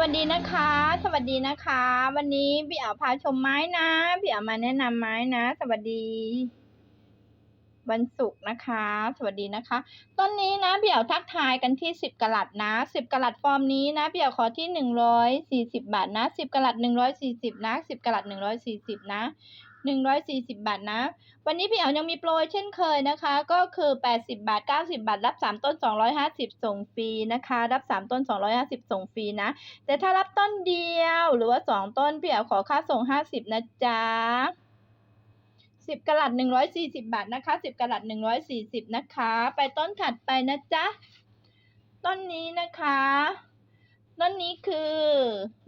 วัสดีนะคะ สวัสดีนะคะ วันนี้พี่อ๋าพาชมไม้นะพี่อ๋ามาแนะนำไม้นะ สวัสดีวันศุกร์นะคะ สวัสดีนะคะ ต้นนี้นะพี่อ๋าทักทายกันที่สิบกะลัดนะสิบกะลัดฟอร์มนี้นะพี่อ๋าขอที่หนึ่งร้อยสี่สิบบาทนะสิบกะลัดหนึ่งร้อยสี่สิบนะสิบกะลัดหนึ่งร้อยสี่สิบนะ หนึ่งร้อยสี่สิบบาทนะ วันนี้พี่อ๋ายังมีโปรเช่นเคยนะคะ ก็คือแปดสิบาทเก้าสิบาท รับสามต้นสองร้อยห้าสิบส่งฟรีนะคะ รับสามต้นสองร้อยห้าสิบส่งฟรีนะ แต่ถ้ารับต้นเดียวหรือว่าสองต้น พี่อ๋าขอค่าส่งห้าสิบนะจ๊ะสิบกะลัดหนึ่งร้อยสี่สิบาทนะคะสิบกะลัดหนึ่งร้อยสี่สิบนะคะ ไปต้นถัดไปนะจ๊ะ ต้นนี้นะคะ ต้นนี้คือ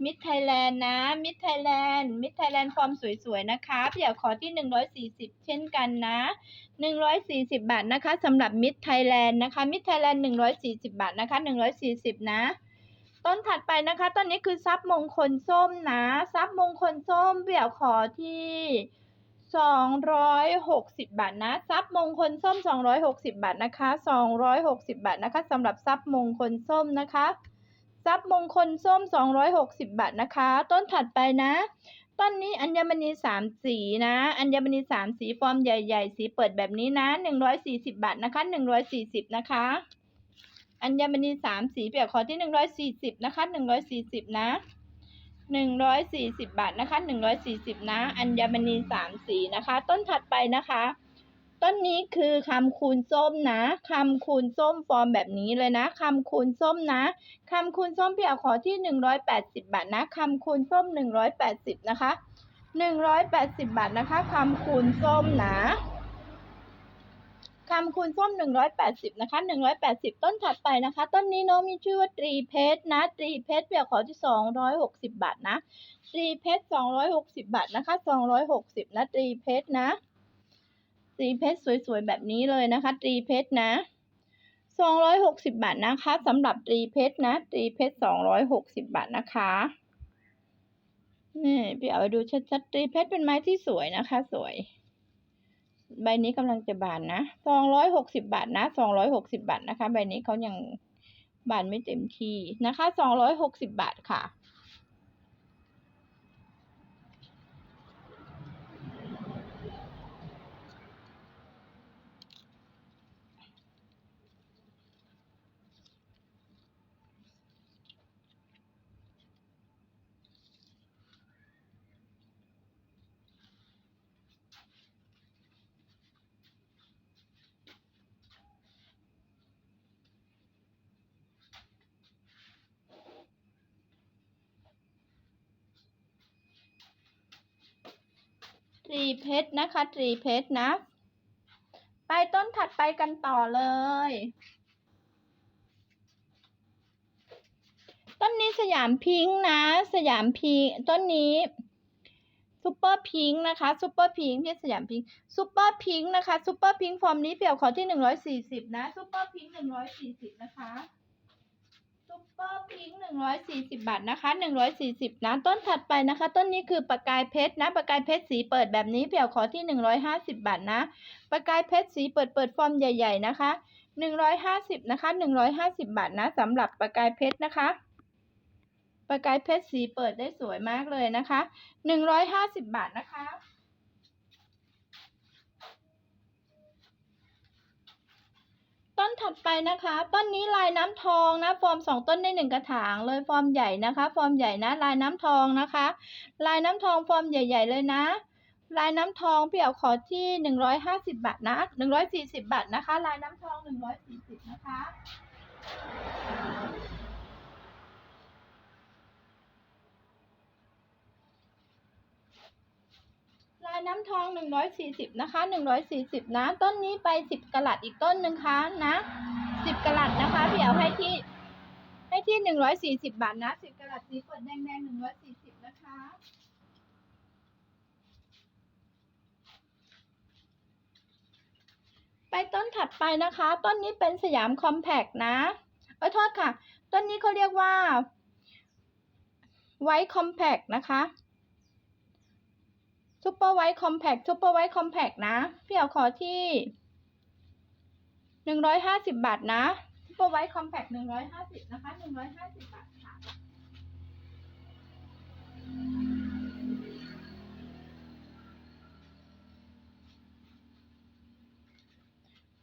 มิดไทยแลนด์นะมิดไทยแลนด์มิดไทยแลนด์ฟอร์มสวยๆนะคะพี่อยากขอที่หนึ่งร้อยสี่สิบเช่นกันนะหนึ่งร้อยสี่สิบบาทนะคะสำหรับมิดไทยแลนด์นะคะมิดไทยแลนด์หนึ่งร้อยสี่สิบาทนะคะหนึ่งร้อยสี่สิบนะ ต้นถัดไปนะคะต้นนี้คือซับมงคลส้มนะซับมงคลส้มพี่อยากขอที่สองร้อยหกสิบบาทนะซับมงคลส้มสองร้อยหกสิบบาทนะคะสองร้อยหกสิบบาทนะคะสำหรับซับมงคลส้มนะคะ ซับมงคลส้ม 260 บาทนะคะ ต้นถัดไปนะต้นนี้อัญมณีสามสีนะ อัญมณีสามสีฟอร์มใหญ่ๆ สีเปิดแบบนี้นะ140บาทนะคะ140นะคะ อัญมณีสามสีเปียกขอที่140นะคะ140นะ140บาทนะคะ140นะ อัญมณีสามสีนะคะ ต้นถัดไปนะคะ ต้นนี้คือคำคูณส้มนะคำคูณส้มฟอร์มแบบนี้เลยนะคำคูณส้มนะคำคูณส้มพี่เอาขอที่หนึ่งร้อยแปดสิบบาทนะคำคูณส้มหนึ่งร้อยแปดสิบนะคะหนึ่งร้อยแปดสิบบาทนะคะคำคูณส้มนะคำคูณส้มหนึ่งร้อยแปดสิบนะคะหนึ่งร้อยแปดสิบต้นถัดไปนะคะ ต้นนี้น้องมีชื่อว่าตรีเพชรนะ ตรีเพชรพี่เอาขอที่สองร้อยหกสิบบาทนะ ตรีเพชรสองร้อยหกสิบบาทนะคะสองร้อยหกสิบนะ ตรีเพชรนะ ตีเพชรสวยๆแบบนี้เลยนะคะตรีเพชรนะสองร้อยหกสิบบาทนะคะสำหรับตรีเพชรนะตรีเพชรสองร้อยหกสิบบาทนะคะนี่พี่เอาไปดูชัดๆตรีเพชรเป็นไม้ที่สวยนะคะ สวย ใบนี้กำลังจะบานนะสองร้อยหกสิบบาทนะสองร้อยหกสิบบาทนะคะ ใบนี้เขายังบานไม่เต็มที่นะคะสองร้อยหกสิบบาทค่ะ รีเพชรนะคะตรีเพชรนะ ไปต้นถัดไปกันต่อเลย ต้นนี้สยามพิงค์นะ สยามพิงต้นนี้ซูเปอร์พิงค์นะคะซูเปอร์พิงค์ที่สยามพิงค์ซูเปอร์พิงค์นะคะซูเปอร์พิงค์ฟอร์มนี้เปี่ยวขอที่หนึ่งร้อยสี่สิบนะซูเปอร์พิงค์หนึ่งร้อยสี่สิบนะคะ ปอร์พิงค์หนึ่งร้อยสี่สิบบาทนะคะหนึ่งร้อยสี่สิบนะต้นถัดไปนะคะ ต้นนี้คือประกายเพชรนะประกายเพชรสีเปิดแบบนี้เปี่ยวขอที่หนึ่งร้อยห้าสิบบาทนะประกายเพชรสีเปิดเปิดฟอร์มใหญ่ ๆนะคะหนึ่งร้อยห้าสิบนะคะหนึ่งร้อยห้าสิบบาทนะสำหรับประกายเพชรนะคะประกายเพชรสีเปิดได้สวยมากเลยนะคะหนึ่งร้อยห้าสิบบาทนะคะ ต้น ถัดไปนะคะ ต้นนี้ลายน้ำทองนะ ฟอร์มสองต้นในหนึ่งกระถาง เลยฟอร์มใหญ่นะคะ ฟอร์มใหญ่นะ ลายน้ำทองนะคะ ลายน้ำทองฟอร์มใหญ่ ๆ เลยนะ ลายน้ำทองพี่เอขอที่หนึ่งร้อยห้าสิบบาทนะหนึ่งร้อยสี่สิบบาทนะคะ ลายน้ำทองหนึ่งร้อยสี่สิบนะคะ ลาย น้ำทองหนึ่งร้อยสี่สิบนะคะหนึ่งร้อยสี่สิบนะ ต้นนี้ไปสิบกะลัดอีกต้นหนึ่งคะนะสิบกะลัดนะคะพี่เอาให้ที่ ให้ที่หนึ่งร้อยสี่สิบบาทนะสิบกะลัดสีเปิดแดงๆหนึ่งร้อยสี่สิบนะคะไปต้นถัดไปนะคะ ต้นนี้เป็นสยามคอมแพกนะเอ้ยโทษค่ะ ต้นนี้เขาเรียกว่าไวท์คอมแพกนะคะ ซูเปอร์ไวท์คอมแพคซูเปอร์ไวท์คอมแพคนะพี่เอาขอที่หนึ่งร้อยห้าสิบบาทนะซูเปอร์ไวท์คอมแพคหนึ่งร้อยห้าสิบนะคะหนึ่งร้อยห้าสิบบาทค่ะ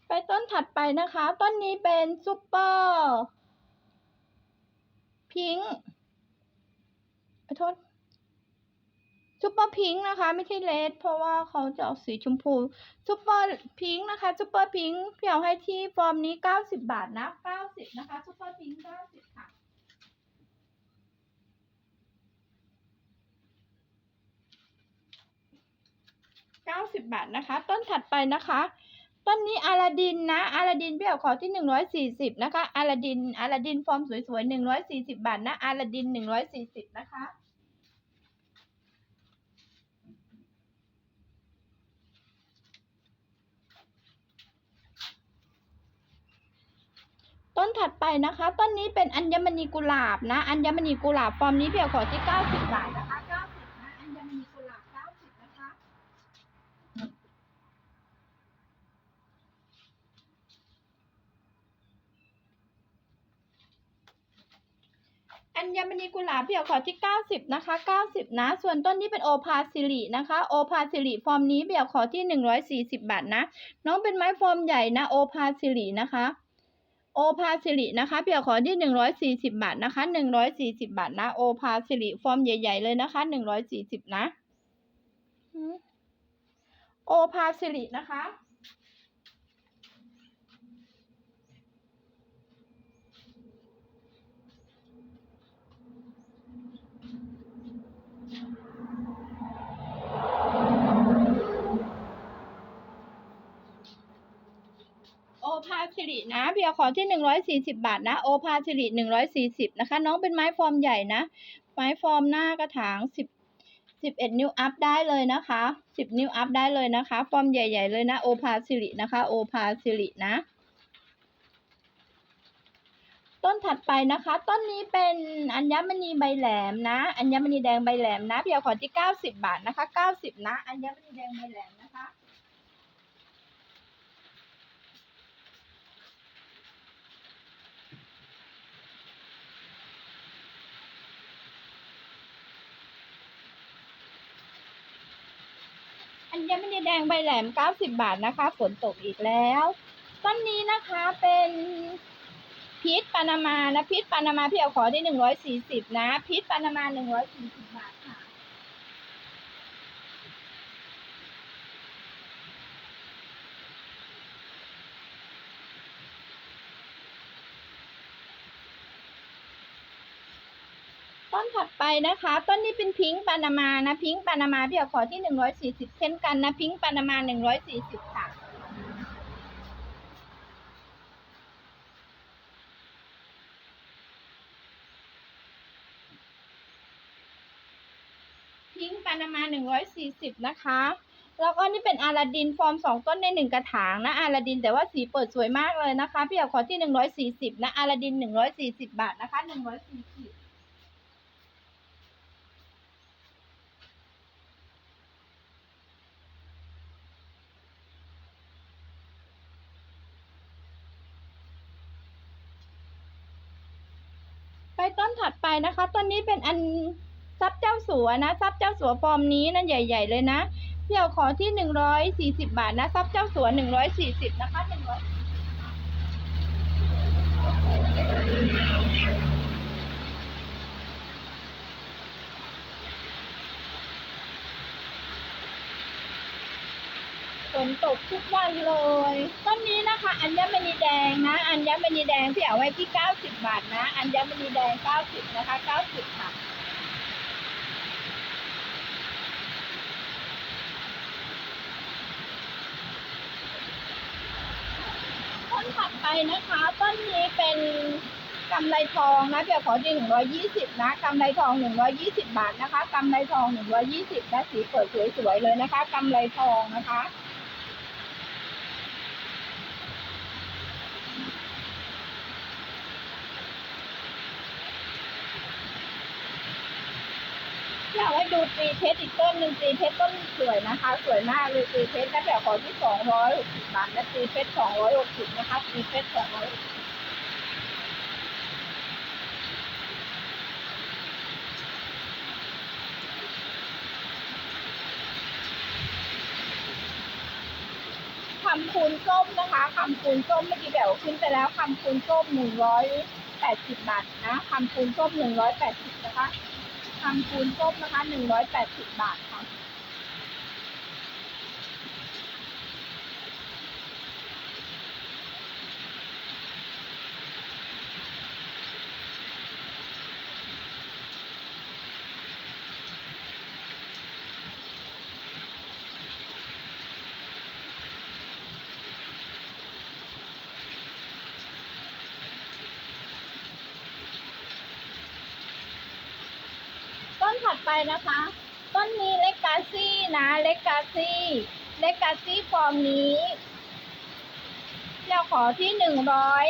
ไปต้นถัดไปนะคะ ต้นนี้เป็นซูเปอร์พิงค์ขอโทษ ซูเปอร์พิงค์นะคะ ไม่ใช่เลดเพราะว่าเขาจะออกสีชมพูซูเปอร์พิงค์นะคะซูเปอร์พิงค์พี่เอาให้ที่ฟอร์มนี้เก้าสิบบาทนะเก้าสิบนะคะซูเปอร์พิงค์เก้าสิบค่ะเก้าสิบบาทนะคะ ต้นถัดไปนะคะ ต้นนี้อาลาดินนะอาลาดินพี่เอาขอที่หนึ่งร้อยสี่สิบนะคะอาลาดินอาลาดินฟอร์มสวยๆหนึ่งร้อยสี่สิบบาทนะอาลาดินหนึ่งร้อยสี่สิบนะคะ ต้นถัดไปนะคะ ต้นนี้เป็นอัญมณีกุหลาบนะ อัญมณีกุหลาบฟอร์มนี้พี่เอาขอที่เก้าสิบบาทนะคะเก้าสิบนะ อัญมณีกุหลาบเก้าสิบนะคะ อัญมณีกุหลาบพี่เอาขอที่90นะคะ90นะ ส่วนต้นนี้เป็นโอพาซิลินะคะ โอพาซิลิฟอร์มนี้พี่เอาขอที่140บาทนะ น้องเป็นไม้ฟอร์มใหญ่นะ โอพาซิลินะคะ โอพาซิลินะคะพี่เอาขอที่140บาทนะคะ140บาทนะ โอพาซิลิฟอร์มใหญ่ ๆ เลยนะคะ140นะอืมโอพาซิลินะคะ โอภาสิรินะเบียร์ขอที่หนึ่งร้อยสี่สิบาทนะ โอภาสิริหนึ่งร้อยสี่สิบนะคะ น้องเป็นไม้ฟอร์มใหญ่นะ ไม้ฟอร์มหน้ากระถางสิบสิบเอ็ดนิ้วอัพได้เลยนะคะสิบนิ้วอัพได้เลยนะคะ ฟอร์มใหญ่ ๆ เลยนะ โอภาสิรินะคะ โอภาสิรินะ ต้นถัดไปนะคะ ต้นนี้เป็นอัญมณีใบแหลมนะ อัญมณีแดงใบแหลมนะเบียร์ขอที่เก้าสิบบาทนะคะเก้าสิบนะ อัญมณีแดงใบแหลมนะคะ อัญมณีแดงใบแหลม 90 บาทนะคะ ฝนตกอีกแล้ว ต้นนี้นะคะเป็นพีชปานามานะพีชปานามาพี่เอาขอได้140นะพีชปานามา140 บาทค่ะ ต้ นถัดไปนะคะ ต้นนี้เป็นพิงค์ปานามานะพิงค์ปานามาพี่เอาขอที่140เช่นกันนะพิงค์ปานามา140ค่ะพิงค์ปานามา140นะคะแล้วก็นี่เป็นอาลาดินฟอร์มสองต้นในหนึ่งกระถางนะอาลาดินแต่ว่าสีเปิดสวยมากเลยนะคะ พี่เอาขอที่140นะอาลาดิน140บาทนะคะ140ไป ต้นถัดไปนะคะต้นนี้เป็นอันซับเจ้าสัวนะซับเจ้าสัวฟอร์มนี้นั่นใหญ่ ๆ เลยนะพี่เอาขอที่หนึ่งร้อยสี่สิบาทนะซับเจ้าสัวหนึ่งร้อยสี่สิบนะคะหนึ่งร้อย ฝนตกทุกวันเลย ต้นนี้นะคะ อัญมณีแดงนะ อัญมณีแดงพี่เอาไว้ที่เก้าสิบบาทนะ อัญมณีแดงเก้าสิบนะคะเก้าสิบค่ะต้นถัดไปนะคะ ต้นนี้เป็นกำไรทองนะเดี๋ยวขอที่หนึ่งร้อยยี่สิบนะกำไรทองหนึ่งร้อยี่สิบาทนะคะกำไรทองหนึ่งร้อยี่สิบนะสีเปิดสวยๆเลยนะคะกำไรทองนะคะ อยากให้ดูตีเพชรอีกต้นหนึ่งตีเพชรต้นสวยนะคะ สวยมากเลยตีเพชรนะแต่ขอที่สองร้อยหกสิบบาทนะตีเพชรสองร้อยหกสิบนะคะตีเพชรสองร้อยทำคูณส้มนะคะคำคูณส้มเมื่อกี้แบบขึ้นไปแล้วคำคูณส้มหนึ่งร้อยแปดสิบบาทนะคำคูณส้มหนึ่งร้อยแปดสิบนะคะ คำคูณส้มนะคะหนึ่งร้อยแปดสิบบาทค่ะ ไปนะคะ ต้นนี้เลกาซี่นะเลกาซี่เลกาซี่ฟอร์มนี้เราขอที่หนึ่งร้อย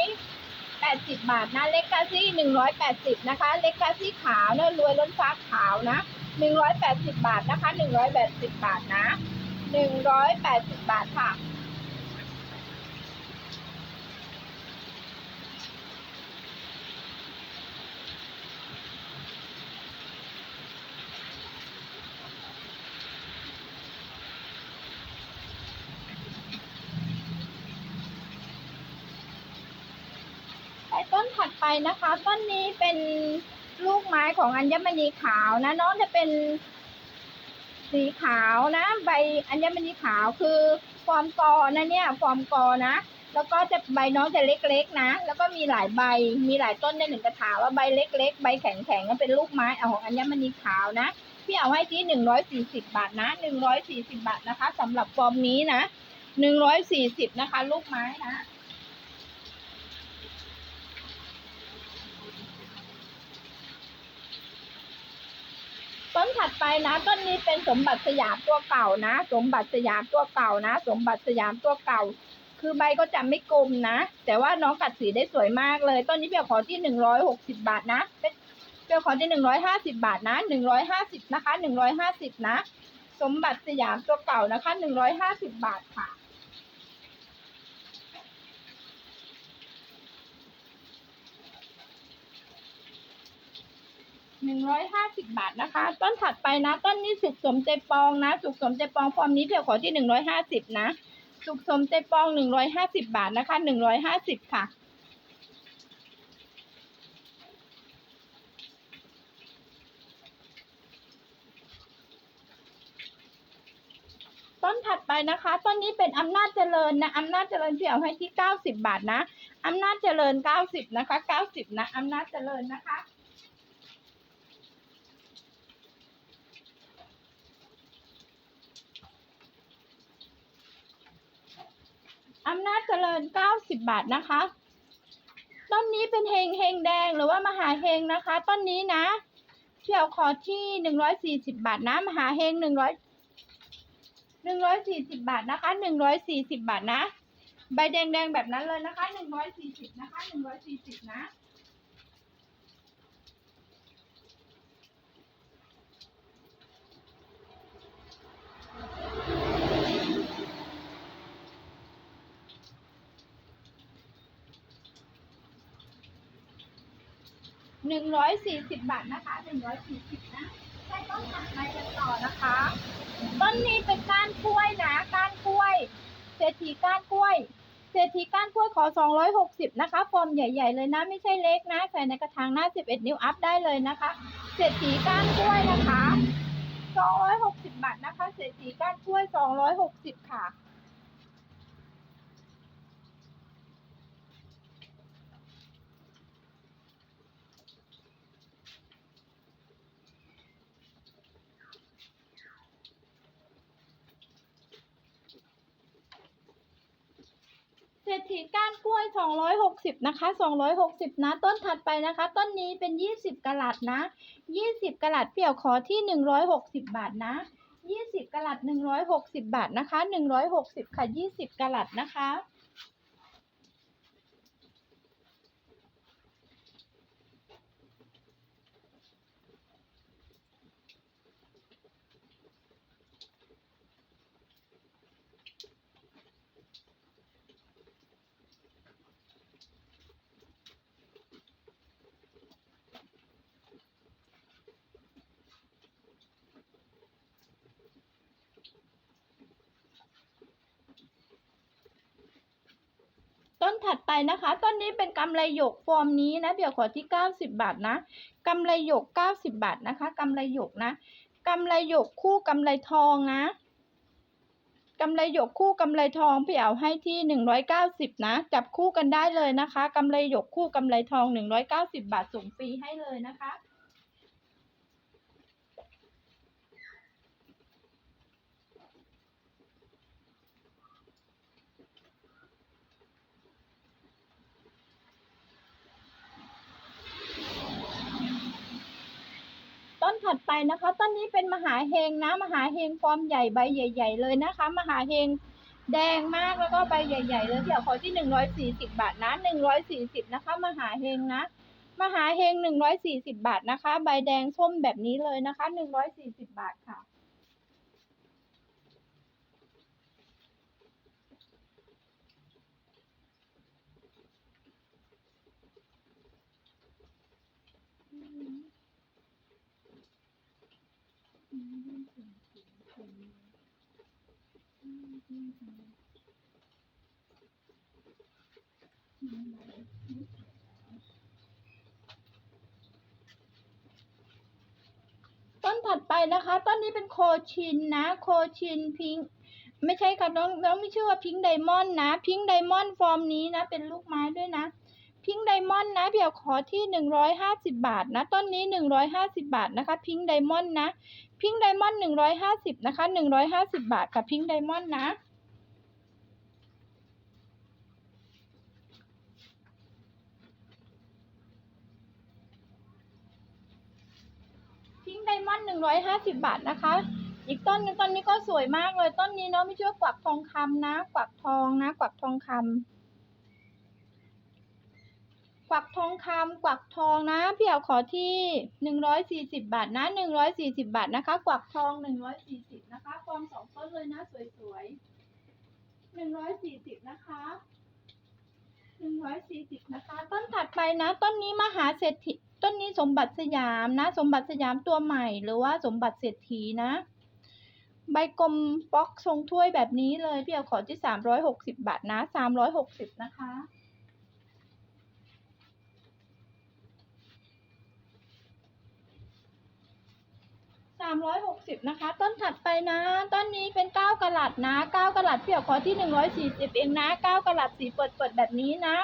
แปดสิบบาทนะเลกาซี่หนึ่งร้อยแปดสิบนะคะเลกกาซี่ขาวนะรวยล้นฟ้าขาวนะหนึ่งร้อยแปดสิบบาทนะคะหนึ่งร้อยแปดสิบบาทนะหนึ่งร้อยแปดสิบบาทค่ะ ไปต้ นถัดไปนะคะ ต้นนี้เป็นลูกไม้ของอัญมณีขาวนะน้องจะเป็นสีขาวนะใบอัญมณีขาวคือฟอร์มกอนะเนี่ยฟอร์มกอนะแล้วก็จะใบน้องจะเล็กๆนะ แล้วก็มีหลายใบมีหลายต้นในหนึ่งกระถางว่าใบเล็ก ๆ ใบแข็งๆก็เป็นลูกไม้เอาของอัญมณีขาวนะพี่เอาให้ที่หนึ่งร้อยสี่สิบบาทนะหนึ่งร้อยสี่สิบบาทนะคะสำหรับฟอร์มนี้นะหนึ่งร้อยสี่สิบนะคะ ลูกไม้นะ ต้นถัดไปนะต้นนี้เป็นสมบัติสยามตัวเก่านะ สมบัติสยามตัวเก่านะ สมบัติสยามตัวเก่า คือใบก็จะไม่กลมนะ แต่ว่าน้องกัดสีได้สวยมากเลย ต้นนี้เปียขอที่หนึ่งร้อยหกสิบาทนะเปียขอที่หนึ่งร้อยห้าสิบาทนะหนึ่งร้อยห้าสิบนะคะหนึ่งร้อยห้าสิบนะ สมบัติสยามตัวเก่านะคะหนึ่งร้อยห้าสิบบาทค่ะ หนึ่งร้อยห้าสิบบาทนะคะ ต้นถัดไปนะ ต้นนี้สุกสมใจปองนะ สุกสมใจปองฟอร์มนี้เพียวขอที่หนึ่งร้อยห้าสิบนะ สุกสมใจปองหนึ่งร้อยห้าสิบบาทนะคะหนึ่งร้อยห้าสิบค่ะต้นถัดไปนะคะ ต้นนี้เป็นอำนาจเจริญนะอำนาจเจริญเพียวให้ที่เก้าสิบบาทนะอำนาจเจริญเก้าสิบนะคะเก้าสิบนะอำนาจเจริญนะคะ อำนาจเจริญ 90 บาทนะคะ ต้นนี้เป็นเฮงเฮงแดงหรือว่ามหาเฮงนะคะ ต้นนี้นะเที่ยวขอที่140บาทนะ มหาเฮง100 140บาทนะคะ140บาทนะ ใบแดงแดงแบบนั้นเลยนะคะ140นะคะ140นะ หนึ่งร้อยสี่สิบบาทนะคะหนึ่งร้อยสี่สิบนะใช้ต้นถัดไปกันต่อนะคะ ต้นนี้เป็นก้านกล้วยนะก้านกล้วยเศรษฐีก้านกล้วยเศรษฐีก้านกล้วยขอสองร้อยหกสิบนะคะ ฟอร์มใหญ่ ๆ เลยนะ ไม่ใช่เล็กนะ ใส่ในกระถางหน้าสิบเอ็ดนิ้วอัพได้เลยนะคะ เศรษฐีก้านกล้วยนะคะสองร้อยหกสิบบาทนะคะ เศรษฐีก้านกล้วยสองร้อยหกสิบค่ะ เศรษฐีก้านกล้วย 260 นะคะ 260 นะ ต้นถัดไปนะคะ ต้นนี้เป็น 20กะลัดนะ 20กะลัดเปี่ยวขอที่ 160 บาทนะ20กะลัด160 บาทนะคะ 160 ค่ะ 20กะลัดนะคะ ต ไปนะคะต้นนี้เป็นกำไรหยกฟอร์มนี้นะเบี่ยวขอที่เก้าสิบาทนะกำไรหยกเก้าสิบาทนะคะกำไรหยกนะกำไรหยกคู่กำไรทองนะกำไรหยกคู่กำไรทองพี่เอาให้ที่หนึ่งร้อยเก้าสิบนะ จับคู่กันได้เลยนะคะกำไรหยกคู่กำไรทองหนึ่งร้อยเก้าสิบาทส่งฟรีให้เลยนะคะ ถัดไปนะคะ ต้นนี้เป็นมหาเฮงนะ มหาเฮงฟอร์มใหญ่ใบใหญ่ ๆ เลยนะคะ มหาเฮงแดงมากแล้วก็ใบใหญ่ ๆ เลยเดี๋ยวขอที่หนึ่งร้อยสี่สิบาทนะหนึ่งร้อยสี่สิบนะคะ มหาเฮงนะ มหาเฮงหนึ่งร้อยสี่สิบาทนะคะ ใบแดงส้มแบบนี้เลยนะคะหนึ่งร้อยสี่สิบาทค่ะ ต้นถัดไปนะคะ ต้นนี้เป็นโคชินนะ โคชินพิงไม่ใช่ค่ะน้องน้องไม่ชื่อว่าพิงค์ไดมอนด์นะ พิงค์ไดมอนด์ฟอร์มนี้นะ เป็นลูกไม้ด้วยนะพิงค์ไดมอนด์นะเดี๋ยวขอที่หนึ่งร้อยห้าสิบาทนะต้นนี้หนึ่งร้อยห้าสิบาทนะคะพิงค์ไดมอนด์นะพิงค์ไดมอนด์หนึ่งร้อยห้าสิบนะคะหนึ่งร้อยห้าสิบาทกับพิงค์ไดมอนด์นะ พิงค์ได มอนด์หนึ่งร้อยห้าสิบาทนะคะ อีกต้นนึงต้นนี้ก็สวยมากเลยต้นนี้เนาะไม่เชื่อกวักทองคำนะ กวักทองนะ กวักทองคำกวักทองคำกวักทองนะพี่เอาขอที่หนึ่งร้อยสี่สิบาทนะหนึ่งร้อยสี่สิบาทนะคะ กวักทองหนึ่งร้อยสี่สิบนะคะฟอร์มสองต้นเลยนะสวยๆหนึ่งร้อยสี่สิบนะคะ หนึ่งร้อยสี่สิบนะคะ ต้นถัดไปนะ ต้นนี้มหาเศรษฐีต้นนี้สมบัติสยามนะ สมบัติสยามตัวใหม่ หรือว่าสมบัติเศรษฐีนะ ใบกลมป๊อกทรงถ้วยแบบนี้เลยพี่เอาขอที่สามร้อยหกสิบาทนะสามร้อยหกสิบนะคะ สามร้อยหกสิบนะคะ ต้นถัดไปนะ ต้นนี้เป็นเก้ากะลัดนะเก้ากะลัดพี่เอาขอที่หนึ่งร้อยสี่สิบเองนะเก้ากะลัดสีเปิดเปิดแบบนี้นะ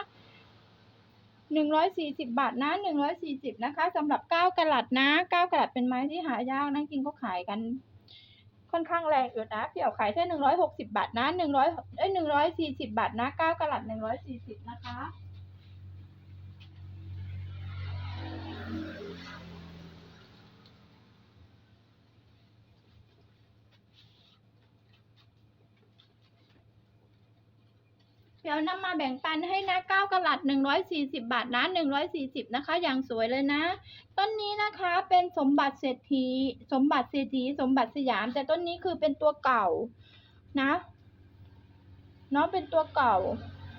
หนึ่งร้อยสี่สิบบาทนะหนึ่งร้อยสี่สิบนะคะสำหรับเก้ากะลัดนะเก้ากะลัดเป็นไม้ที่หายากนะจริงก็ขายกัน ค่อนข้างแรงอยู่นะเปียวขายแค่หนึ่งร้อยหกสิบาทนะหนึ่งร้อยเอ้ยหนึ่งร้อยสี่สิบาทนะเก้ากะลัดหนึ่งร้อยสี่สิบนะคะ ดี๋ยวนำมาแบ่งปันให้นะเก้ากะลัดหนึ่งร้อยสี่สิบาทนะหนึ่งร้อยสี่สิบนะคะ อย่างสวยเลยนะ ต้นนี้นะคะเป็นสมบัติเศรษฐี สมบัติเศรษฐี สมบัติสยาม แต่ต้นนี้คือเป็นตัวเก่านะน้องเป็นตัวเก่า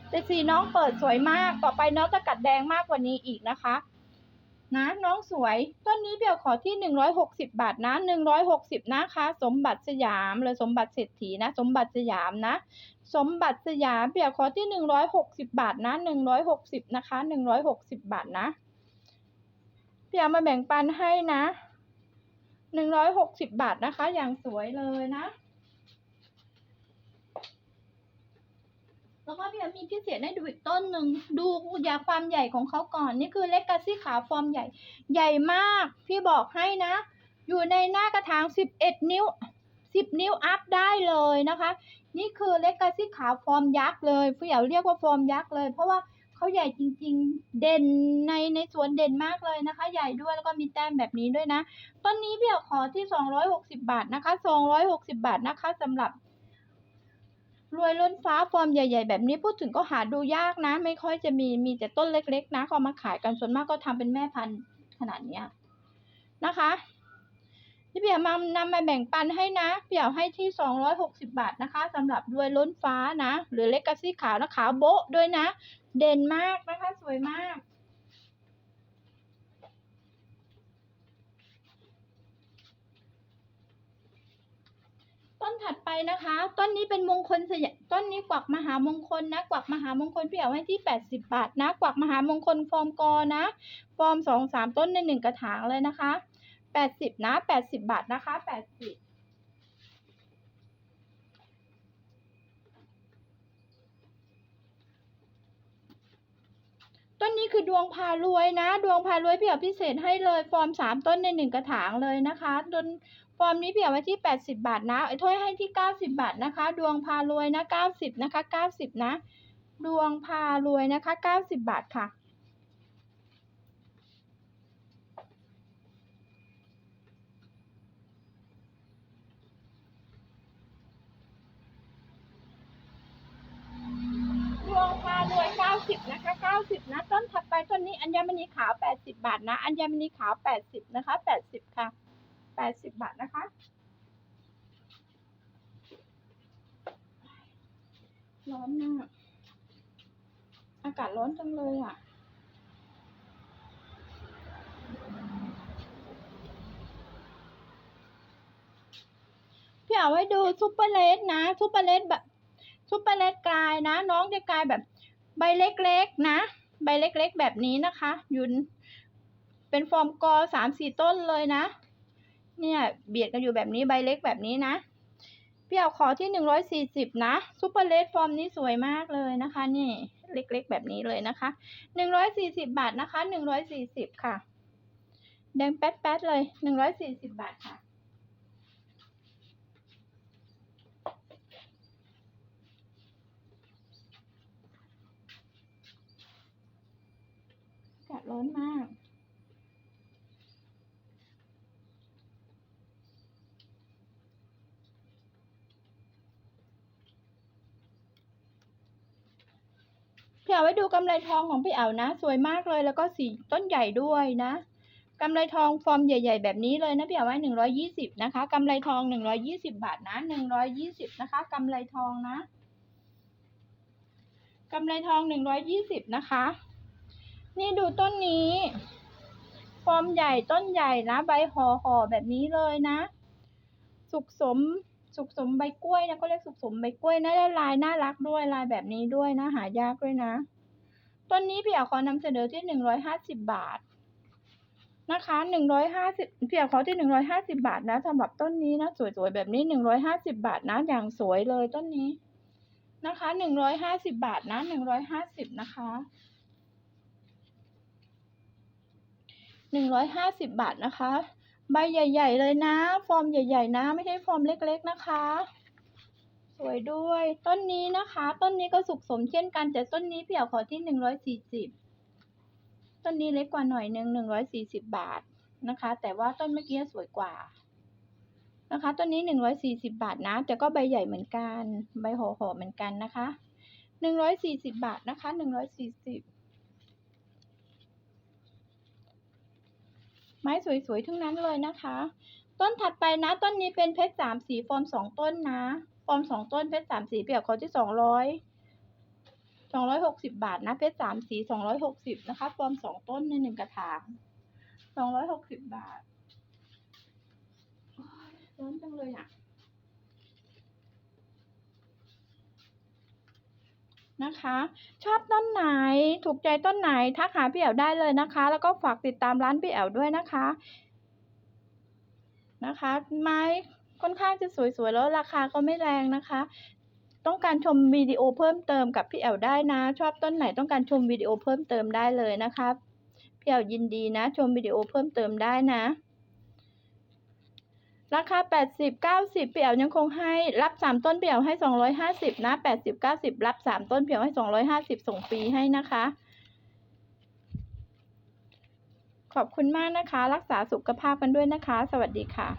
แต่สีน้องเปิดสวยมาก ต่อไปน้องจะกัดแดงมากกว่านี้อีกนะคะนะน้องสวยต้นนี้เดี๋ยวขอที่หนึ่งร้อยหกสิบาทนะหนึ่งร้อยหกสิบนะคะ สมบัติสยามหรือสมบัติเศรษฐีนะ สมบัติสยามนะ สมบัติสยามเปียขอที่หนึ่งร้อยหกสิบาทนะหนึ่งร้อยหกสิบนะคะหนึ่งร้อยหกสิบาทนะเปียมาแบ่งปันให้นะหนึ่งร้อยหกสิบาทนะคะ อย่างสวยเลยนะ แล้วก็เปียมีพิเศษให้ดูอีกต้นหนึ่ง ดูยาความใหญ่ของเขาก่อน นี่คือเล็กกาซี่ขาวฟอร์มใหญ่ ใหญ่มาก พี่บอกให้นะ อยู่ในหน้ากระถางสิบเอ็ดนิ้ว สิบนิ้วอัพได้เลยนะคะ นี่คือเล็กกาซี่ขาวฟอร์มยักษ์เลยผู้ใหญ่เรียกว่าฟอร์มยักษ์เลย เพราะว่าเขาใหญ่จริงๆ เด่นในในสวนเด่นมากเลยนะคะ ใหญ่ด้วยแล้วก็มีแต้มแบบนี้ด้วยนะ ต้นนี้พี่เอาขอที่สองร้อยหกสิบาทนะคะสองร้อยหกสิบาทนะคะสำหรับรวยล้นฟ้าฟอร์มใหญ่ ๆ แบบนี้พูดถึงก็หาดูยากนะ ไม่ค่อยจะมีมีแต่ต้นเล็ก ๆ นะเขามาขายกันส่วนมากก็ทำเป็นแม่พันธุ์ขนาดเนี้ยนะคะ พี่เอามานำมาแบ่งปันให้นะพี่เอาให้ที่สองร้อยหกสิบาทนะคะสำหรับรวยล้นฟ้านะ หรือเล็กกาซี่ขาวนะขาวโบ๊ะด้วยนะ เด่นมากนะคะสวยมากต้นถัดไปนะคะ ต้นนี้เป็นมงคลสยต้นนี้กวักมหามงคลนะ กวักมหามงคลพี่เอาให้ที่แปดสิบบาทนะ กวักมหามงคลฟอร์มกอนะ ฟอร์มสองสามต้นในหนึ่งกระถางเลยนะคะ แปดสิบนะแปดสิบบาทนะคะแปดสิบต้นนี้คือดวงพารวยนะ ดวงพารวยพี่เอาพิเศษให้เลยฟอร์มสามต้นในหนึ่งกระถางเลยนะคะดนฟอร์มนี้เพี่เอาไว้ที่80บาทนะไอ้ถ้วยให้ที่90บาทนะคะ ดวงพารวยนะ90นะคะ90นะ ดวงพารวยนะคะ90บาทค่ะ ต้นถัดไปต้นนี้อัญมณีขาว 80 บาทนะ อัญมณีขาว 80 นะคะ 80 ค่ะ 80 บาทนะคะ ร้อนมาก อากาศร้อนจังเลยอะพี่เอาไว้ดูซุปเปอร์เลสนะซุปเปอร์เลสแบบซุปเปอร์เลสกลายนะ น้องจะกลายแบบใบเล็กๆนะ ใบเล็กๆ แบบนี้นะคะยุนเป็นฟอร์มกอสามสี่ต้นเลยนะ เนี่ยเบียดกันอยู่แบบนี้ใบเล็กแบบนี้นะพี่เอาขอที่หนึ่งร้อยสี่สิบนะซูเปอร์เลสฟอร์มนี้สวยมากเลยนะคะนี่เล็กๆ แบบนี้เลยนะคะหนึ่งร้อยสี่สิบบาทนะคะหนึ่งร้อยสี่สิบค่ะ แดงแป๊ดๆเลยหนึ่งร้อยสี่สิบบาทค่ะ อากาศ ร้อนมาก พี่เอาไว้ดูกำไรทองของพี่เอานะ สวยมากเลยแล้วก็สีต้นใหญ่ด้วยนะกำไรทองฟอร์มใหญ่ ๆ แบบนี้เลยนะพี่เอาไว้หนึ่งร้อยี่สิบนะคะกำไรทองหนึ่งร้อยี่สิบาทนะหนึ่งร้อยี่สิบนะคะกำไรทองนะกำไรทองหนึ่งร้อยี่สิบนะคะ นี่ดูต้นนี้ ฟอร์มใหญ่ต้นใหญ่นะ ใบห่อห่อแบบนี้เลยนะ สุกสมสุกสมใบกล้วยนะก็เรียกสุกสมใบกล้วยนะแล้วลายน่ารักด้วยลายแบบนี้ด้วยนะ หายากด้วยนะ ต้นนี้พี่อยากขอนำเสนอที่หนึ่งร้อยห้าสิบบาทนะคะหนึ่งร้อยห้าสิบพี่อยากขอที่หนึ่งร้อยห้าสิบาทนะสำหรับต้นนี้นะสวยๆแบบนี้หนึ่งร้อยห้าสิบาทนะอย่างสวยเลยต้นนี้นะคะหนึ่งร้อยห้าสิบาทนะหนึ่งร้อยห้าสิบนะคะ หนึ่งร้อยห้าสิบบาทนะคะ ใบใหญ่ ๆ เลยนะ ฟอร์มใหญ่ ๆ นะ ไม่ใช่ฟอร์มเล็ก ๆ นะคะ สวยด้วย ต้นนี้นะคะ ต้นนี้ก็สุกสมเช่นกัน แต่ต้นนี้เพี่ยวขอที่หนึ่งร้อยสี่สิบต้นนี้เล็กกว่าหน่อยหนึ่งร้อยสี่สิบาทนะคะ แต่ว่าต้นเมื่อกี้สวยกว่านะคะต้นนี้หนึ่งร้อยสี่สิบาทนะ แต่ก็ใบใหญ่เหมือนกัน ใบห่อๆเหมือนกันนะคะหนึ่งร้อยสี่สิบาทนะคะหนึ่งร้อยสี่สิบ ม้สวยๆ ทั้งนั้นเลยนะคะ ต้นถัดไปนะ ต้นนี้เป็นเพชรสามสีฟอร์มสองต้นนะ ฟอร์มสองต้นเพชรสามสีเปียกเขาที่สองร้อยสองร้อยหกสิบาทนะ เพชรสามสีสองร้อยหกสิบนะคะ ฟอร์มสองต้นในหนึ่งกระถางสองร้อยหกสิบบาทโอ๊ยร้อนจังเลยอะ นะคะ ชอบต้นไหนถูกใจต้นไหนทักหาพี่แอ๋วได้เลยนะคะ แล้วก็ฝากติดตามร้านพี่แอ๋วด้วยนะคะ นะคะ ไม้ค่อนข้างจะสวยๆแล้วราคาก็ไม่แรงนะคะ ต้องการชมวิดีโอเพิ่มเติมกับพี่แอ๋วได้นะ ชอบต้นไหนต้องการชมวิดีโอเพิ่มเติมได้เลยนะคะพี่แอ๋วยินดีนะ ชมวิดีโอเพิ่มเติมได้นะ ราคา 80 90 เปียวยังคงให้รับ 3 ต้นพี่แอ๋วให้ 250 นะ 80 90 รับ 3 ต้นพี่แอ๋วให้ 250 ส่งฟรีให้นะคะ ขอบคุณมากนะคะ รักษาสุขภาพกันด้วยนะคะ สวัสดีค่ะ